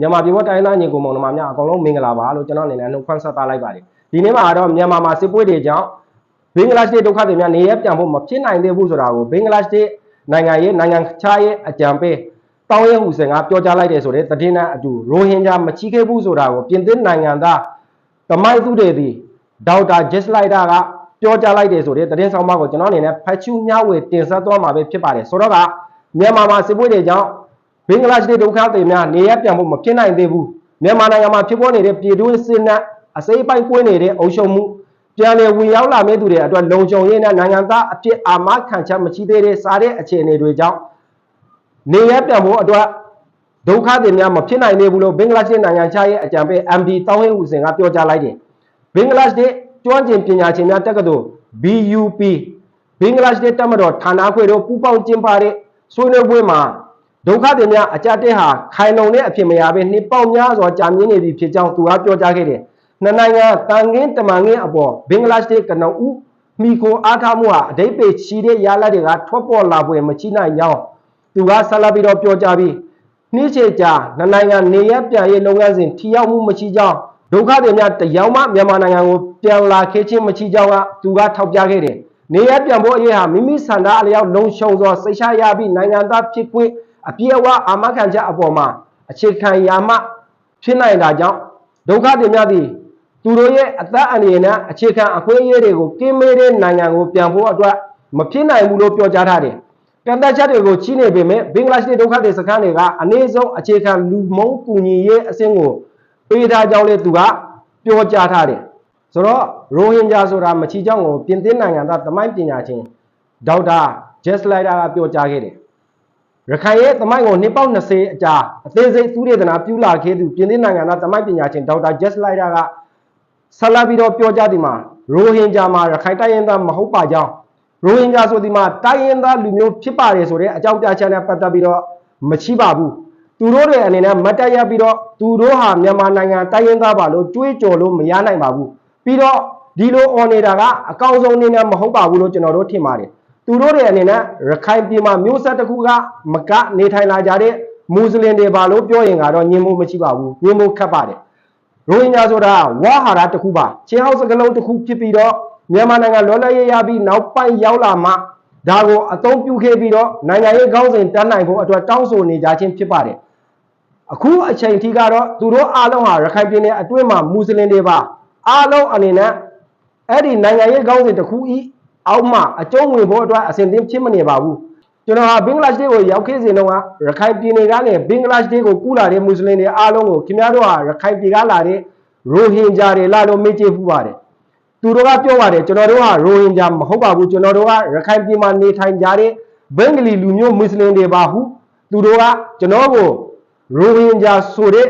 မြန်မာပြည်ပေါ်တိုင်းသားညီကိုမောင်နှမများအကုန်လုံးမင်္ဂလာပါလို့ကျွန်တော်အနေနဲ့နှုတ်ခွန်းဆက်သလိုက်ပါတယ်ဒီနေ့မှာတော့မြန်မာမှာစစ်ပွဲတွေကြောင့်ဘင်္ဂလားဒေ့ရှ်ဒုက္ခသည်များနေရပြန်ဖို့မဖြစ်နိုင်သေးဘူးဆိုတာကိုဘင်္ဂလားဒေ့ရှ်နိုင်ငံရေးနိုင်ငံခြားရေးအကြံပေးတောင်းရဟူစင်ကပြောကြားလိုက်တယ်ဆိုတဲ့သတင်းနဲ့အတူရိုဟင်ဂျာမချီခဲ့ဘူးဆိုတာကိုပြင်သစ်နိုင်ငံသားတမိုင်းသူတွေသည်ဒေါက်တာဂျက်စလိုက်တာကပြောကြားလိုက်တယ်ဆိုတဲ့သတင်းဆောင်မကိုကျွန်တော်အနေနဲ့ဖတ်ချူမျှဝေတင်ဆက်သွားမှာပဲဖြစ်ပါတယ်ဆိုတော့ကမြန်မာမှာစစ်ပွဲတွေကြောင့် ဘင်္ဂလားဒေ့ရှ်ဒုက္ခသည်များနေရပြန်ဖို့မဖြစ်နိုင်သေးဘူးမြန်မာနိုင်ငံမှာဖြစ်ပေါ်နေတဲ့ပြည်တွင်းစစ်နဲ့အစိပ်ပိုင်းကွင်းနေတဲ့အုပ်ချုပ်မှုပြန်လည်ဝင်ရောက်လာမယ့်သူတွေအတွက်လုံခြုံရေးနဲ့နိုင်ငံသားအဖြစ်အာမခံချက်မရှိသေးတဲ့စားတဲ့အခြေအနေတွေကြောင့်နေရပြန်ဖို့အတွက်ဒုက္ခသည်များမဖြစ်နိုင်သေးဘူးလို့ဘင်္ဂလားဒေ့ရှ်နိုင်ငံခြားရေးအကြံပေး MD တောင်းဟင်းဦးစင်ကပြောကြားလိုက်တယ်ဘင်္ဂလားဒေ့ရှ်ကျွမ်းကျင်ပညာရှင်များတက္ကသိုလ် BUP ဘင်္ဂလားဒေ့ရှ်တပ်မတော်ဌာနခွေတို့ပူးပေါင်းကျင်းပတဲ့ဆွေးနွေးပွဲမှာ ဒုက္ခသည်များအကြက်တဲ့ဟာခိုင်လုံတဲ့အဖြစ်မရဘဲနှစ်ပေါက်များစွာကြာမြင့်နေပြီဖြစ်ကြောင်းသူကပြောကြားခဲ့တယ်။နှစ်နိုင်ငံတန်ခင်းတမန်ခင်းအပေါ်ဘင်္ဂလားဒေ့ရှ်ကနဦးမိခိုအားထားမှုဟာအတိတ်ပေချီတဲ့ရလဒ်တွေကထွက်ပေါ်လာပွေမချိနိုင်ကြောင်းသူကဆက်လက်ပြီးတော့ပြောကြားပြီးနှိချေကြာနှစ်နိုင်ငံနေရပြန်ရေးလုပ်ငန်းစဉ်ထီရောက်မှုမရှိကြောင်းဒုက္ခသည်များတယောက်မှမြန်မာနိုင်ငံကိုပြန်လာခဲ့ခြင်းမရှိကြောင်းကသူကထောက်ပြခဲ့တယ်။နေရပြန်ဖို့အရေးဟာမိမိဆန္ဒအလျောက်လုံခြုံစွာစိတ်ချရပြီးနိုင်ငံသားဖြစ်ခွင့် အပြည့်အဝအာမခံချက်အပေါ်မှာအခြေခံရမှဖြစ်နိုင်တာကြောင့်ဒုက္ခတွေများသည်သူတို့ရဲ့အသက်အန္တရာယ်နဲ့အခြေခံအခွင့်အရေးတွေကိုကင်းမဲ့တဲ့နိုင်ငံကိုပြန်ဖို့အတွက်မဖြစ်နိုင်ဘူးလို့ပြောကြားထားတယ်။ကန့်သတ်ချက်တွေကိုချိနေပေမဲ့ဘင်္ဂလားဒေ့ရှ်ဒုက္ခသည်စခန်းတွေကအနေဆုံးအခြေခံလူမုံကူညီရေးအဆင့်ကိုပေးထားကြောင်းလည်းသူကပြောကြားထားတယ်။ဆိုတော့ရိုဟင်ဂျာဆိုတာမချီကြောင်းကိုပြင်သစ်နိုင်ငံသားတမိုင်းပညာရှင်ဒေါက်တာဂျက်စလိုက်တာကပြောကြားခဲ့တယ်။ ရခိုင်ရဲ့သမိုင်းကိုနှစ်ပေါက်20အကြာအသေးစိတ်သုတေသနာပြုလာခဲ့သူပြင်သစ်နိုင်ငံသားသမိုင်းပညာရှင်ဒေါက်တာဂျက်စလိုက်တာကဆက်လက်ပြီးတော့ပြောကြားသည်မှာရိုဟင်ဂျာမှာရခိုင်တိုင်းရင်းသားမဟုတ်ပါကြောင်းရိုဟင်ဂျာဆိုဒီမှာတိုင်းရင်းသားလူမျိုးဖြစ်ပါတယ်ဆိုတဲ့အကြောင်းပြချက်နဲ့ပတ်သက်ပြီးတော့မရှိပါဘူးသူတို့တွေအနေနဲ့မတ်တက်ရပြီးတော့သူတို့ဟာမြန်မာနိုင်ငံတိုင်းရင်းသားပါလို့တွေးကြော်လို့မရနိုင်ပါဘူးပြီးတော့ဒီလိုអော်နေတာကအကောင်းဆုံးနေနဲ့မဟုတ်ပါဘူးလို့ကျွန်တော်တို့ထင်ပါတယ် သူတို့တွေအနေနဲ့ရခိုင်ပြည်မှာမျိုးဆက်တစ်ခုကမကနေထိုင်လာကြတဲ့မွတ်စလင်တွေပါလို့ပြောရင်ကတော့ညင်မို့မရှိပါဘူးညင်မို့ခတ်ပါတယ်ရိုဟင်ဂျာဆိုတာဝါဟာရတစ်ခုပါချင်းဟောက်စကလုံးတစ်ခုဖြစ်ပြီးတော့မြန်မာနိုင်ငံလောလရေးရပြီးနောက်ပိုင်းရောက်လာမှဒါကိုအသုံးပြုခဲ့ပြီးတော့နိုင်ငံရေးခေါင်းစဉ်တန်းနိုင်ဖို့အတွက်တောင်းဆိုနေကြခြင်းဖြစ်ပါတယ်အခုအချိန်ထိကတော့သူတို့အားလုံးဟာရခိုင်ပြည်နယ်အတွင်းမှာမွတ်စလင်တွေပါအားလုံးအနေနဲ့အဲ့ဒီနိုင်ငံရေးခေါင်းစဉ်တစ်ခုဤ အောက်မှအကျုံးဝင်ဖို့အတွက်အစဉ်သင်းဖြစ်မနေပါဘူးကျွန်တော်ဟာဘင်္ဂလားဒေ့ရှ်ကိုရောက်ခဲ့စဉ်တုန်းကရခိုင်ပြည်နယ်ကနေဘင်္ဂလားဒေ့ရှ်ကိုကူးလာတဲ့မွတ်စလင်တွေအားလုံးကိုခင်ဗျားတို့ဟာရခိုင်ပြည်ကလာတဲ့ရိုဟင်ဂျာတွေလာလို့မေ့ကြည့်ဖူးပါတယ်သူတို့ကပြောပါတယ်ကျွန်တော်တို့ဟာရိုဟင်ဂျာမဟုတ်ပါဘူးကျွန်တော်တို့ကရခိုင်ပြည်မှာနေထိုင်ကြတဲ့ဘင်္ဂလီလူမျိုးမွတ်စလင်တွေပါဟုသူတို့ကကျွန်တော်ကိုရိုဟင်ဂျာဆိုတဲ့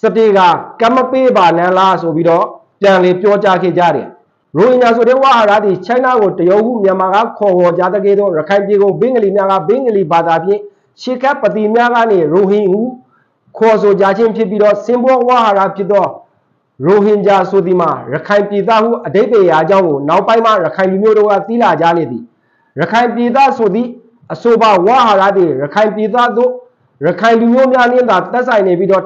စတေကကမပေးပါနန်းလားဆိုပြီးတော့ပြန်လေပြောကြားခဲ့ကြတယ် ရိုဟင်ဂျာဆိုတဲ့ဝါဟာရသည်ချိုင်းနာကိုတရုတ်ဟုမြန်မာကခေါ်ဝေါ်ကြတဲ့ကဲတော့ရခိုင်ပြည်ကိုဘင်္ဂလီများကဘင်္ဂလီဘာသာဖြင့်ရှေခတ်ပတိများကနေရိုဟင်ဟုခေါ်ဆိုကြခြင်းဖြစ်ပြီးတော့စင်ဘောဝါဟာရဖြစ်သောရိုဟင်ဂျာဆိုဒီမှာရခိုင်ပြည်သားဟုအတိတ်ပေရာအကြောင်းကိုနောက်ပိုင်းမှာရခိုင်လူမျိုးတို့ကသိလာကြလေသည်ရခိုင်ပြည်သားဆိုသည့်အဆိုပါဝါဟာရသည်ရခိုင်ပြည်သားတို့ရခိုင်လူမျိုးများနှင့်သာသက်ဆိုင်နေပြီးတော့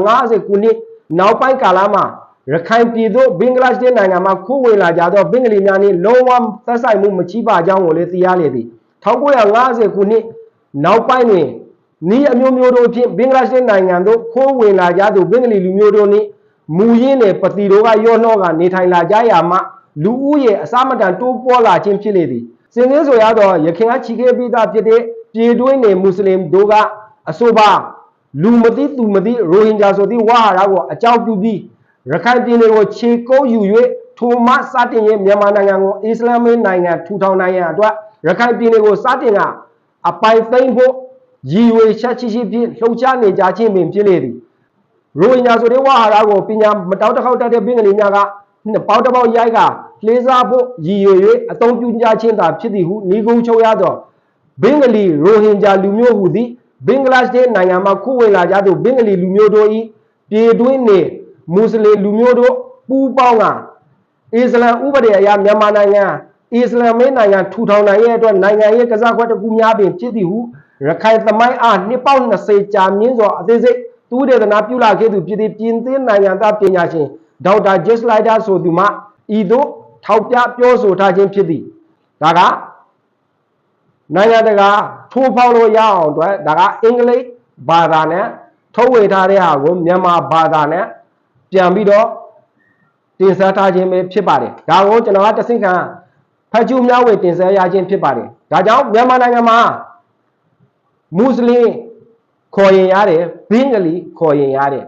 1950ခုနှစ်နောက်ပိုင်းကာလမှာ ရခိုင်ပြည်သို့ဘင်္ဂလားဒေ့ရှ်နိုင်ငံမှာခိုးဝင်လာကြသောဘင်္ဂလီများနှင့်လုံးဝသက်ဆိုင်မှုမချိပါကြောင်းကိုလည်းသိရလေသည်1950ခုနှစ်နောက်ပိုင်းတွင်ဤအမျိုးမျိုးတို့ဖြင့်ဘင်္ဂလားဒေ့ရှ်နိုင်ငံသို့ခိုးဝင်လာကြသူဘင်္ဂလီလူမျိုးတို့နှင့်မူရင်းနယ်ပတိတို့ကရောနှောကနေထိုင်လာကြရာမှလူဦးရေအစမတန်တိုးပေါ်လာခြင်းဖြစ်လေသည်စင်သေးဆိုရသောရခင်ကချီခဲ့ပြီးသားဖြစ်တဲ့ပြည်တွင်းနယ်မွတ်စလင်တို့ကအဆိုပါလူမသိသူမသိရိုဟင်ဂျာဆိုသည့်ဝါဟာရကိုအကြောင်းပြုပြီး ရခိုင်ပြည်နယ်ကိုခြေကုပ်ယူ၍ထိုမှစတင်ရင်မြန်မာနိုင်ငံကိုအစ္စလာမ်နိုင်ငံထူထောင်နိုင်ရန်အတွက်ရခိုင်ပြည်နယ်ကိုစတင်ကအပိုင်သိမ့်ဖို့ရည်ရွယ်ချက်ရှိရှိဖြင့်လှုပ်ရှားနေကြခြင်းပင်ဖြစ်လေသည်ရိုဟင်ဂျာဆိုတဲ့ဝါဟာရကိုပညာမတောက်တစ်ခေါက်တက်တဲ့ဘင်္ဂလီများကပေါက်တစ်ပေါက်ရိုက်ကလေးစားဖို့ရည်ရွယ်၍အသုံးပြုကြခြင်းသာဖြစ်သည်ဟုဤကုန်းချုပ်ရသောဘင်္ဂလီရိုဟင်ဂျာလူမျိုးဟုသည်ဘင်္ဂလားဒေ့ရှ်နိုင်ငံမှာခုဝင်လာကြသောဘင်္ဂလီလူမျိုးတို့၏ပြည်တွင်းနေ မွတ်စလင်လူမျိုးတို့ပူးပေါင်းကအစ္စလမ်ဥပဒေအရမြန်မာနိုင်ငံအစ္စလမ်မင်းနိုင်ငံထူထောင်နိုင်ရဲ့အတွက်နိုင်ငံရေးကစားကွက်တစ်ခုများပင်ဖြစ်သည်ဟုရခိုင်သမိုင်းအားနှစ်ပေါင်း20ကြာမြင့်စွာအသေးစိတ်သူဒေသနာပြုလာခဲ့သူဖြစ်သည့်ပြင်သစ်နိုင်ငံသားပညာရှင်ဒေါက်တာဂျက်စလိုက်ဒါဆိုသူမှဤသို့ထောက်ပြပြောဆိုထားခြင်းဖြစ်သည်ဒါကနိုင်ငံတကာထိုးဖောက်လို့ရအောင်အတွက်ဒါကအင်္ဂလိပ်ဘာသာနဲ့ထုတ်ဝေထားတဲ့ဟာကိုမြန်မာဘာသာနဲ့ ပြန်ပြီးတော့တင်ဆက်ထားခြင်းပဲဖြစ်ပါတယ်။ဒါကိုကျွန်တော်ကတဆင့်ခံဖတ်ကျူးများဝေတင်ဆက်ရခြင်းဖြစ်ပါတယ်။ဒါကြောင့်မြန်မာနိုင်ငံမှာမွတ်စလင်ခေါ်ရင်ရတယ်ဘင်္ဂလီခေါ်ရင်ရတယ်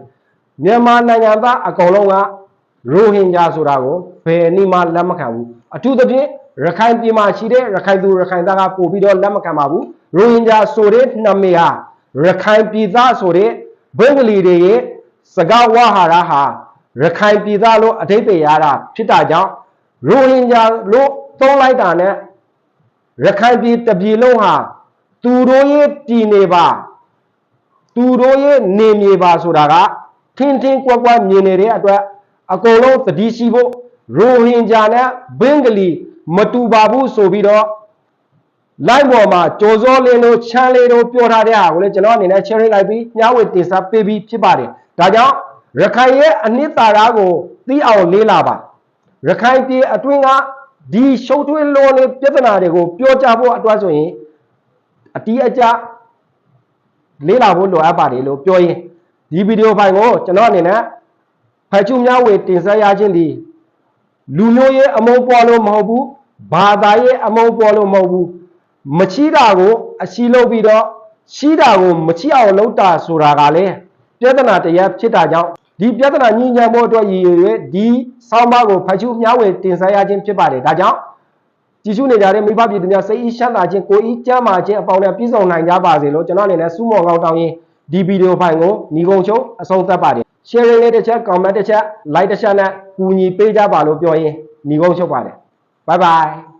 မြန်မာနိုင်ငံသားအကောင်လုံးကရိုဟင်ဂျာဆိုတာကိုဘယ်နည်းမှလက်မခံဘူးအထူးသဖြင့်ရခိုင်ပြည်မှာရှိတဲ့ရခိုင်သူရခိုင်သားကပို့ပြီးတော့လက်မခံပါဘူးရိုဟင်ဂျာဆိုတဲ့နာမည်ဟာရခိုင်ပြည်သားဆိုတဲ့ဘင်္ဂလီတွေရဲ့ စကားဝါဟာရဟာရခိုင်ပြည်သားလို့အဓိပ္ပာယ်ရတာဖြစ်တာကြောင့်ရိုဟင်ဂျာလို့သုံးလိုက်တာနဲ့ရခိုင်ပြည်တစ်ပြည်လုံးဟာသူတို့ရဲ့ပြည်နေပါသူတို့ရဲ့နေမြေပါဆိုတာကထင်းထင်းကွက်ကွက်မြင်နေတဲ့အတွက်အကုန်လုံးသတိရှိဖို့ရိုဟင်ဂျာနဲ့ဘင်္ဂလီမတူပါဘူးဆိုပြီးတော့လိုက်ပေါ်မှာကြော်စောလင်းတို့ချမ်းလေးတို့ပြောထားတဲ့ဟာကိုလည်းကျွန်တော်အနေနဲ့ sharing လိုက်ပြီးညဝေတင်ဆက်ပေးပြီးဖြစ်ပါတယ် ဒါကြောင့်ရခိုင်ရဲ့အနှစ်သာရကိုသိအောင်လေးလာပါရခိုင်ပြည်အတွင်းကဒီရှုပ်ထွေးလွန်တဲ့ပြဿနာတွေကိုပြောကြဖို့အတွက်ဆိုရင်အတီးအကျလေးလာဖို့လိုအပ်ပါတယ်လို့ပြောရင်ဒီဗီဒီယိုဖိုင်ကိုကျွန်တော်အနေနဲ့ဖတ်ချူများဝေတင်ဆက်ရခြင်းဒီလူမျိုးရဲ့အမုန်းပေါ်လို့မဟုတ်ဘူးဘာသာရဲ့အမုန်းပေါ်လို့မဟုတ်ဘူးမချီတာကိုအရှိလုပ်ပြီးတော့ရှိတာကိုမချီအောင်လုပ်တာဆိုတာကလည်း ပြဿနာတရားဖြစ်တာကြောင့်ဒီပြဿနာညှိနှိုင်းဖို့အတွက်ရည်ရွယ်ဒီဆောင်းပါးကိုဖတ်ချူများဝေတင်ဆက်ရခြင်းဖြစ်ပါတယ်ဒါကြောင့်ကြည်ရှုနေကြတဲ့မိဘပြည်သူများစိတ်ဤချမ်းသာခြင်းကိုယ်ဤကျမ်းမာခြင်းအပေါင်းနဲ့ပြည့်စုံနိုင်ကြပါစေလို့ကျွန်တော်အနေနဲ့စူးမော်ကောင်းတောင်းရင်ဒီဗီဒီယိုဖိုင်ကိုညီကုံချုပ်အဆုံးသတ်ပါတယ် sharing လေးတစ်ချက် comment တစ်ချက် like တစ်ချက်နဲ့ကူညီပေးကြပါလို့ပြောရင်ညီကုံချုပ်ပါတယ် bye bye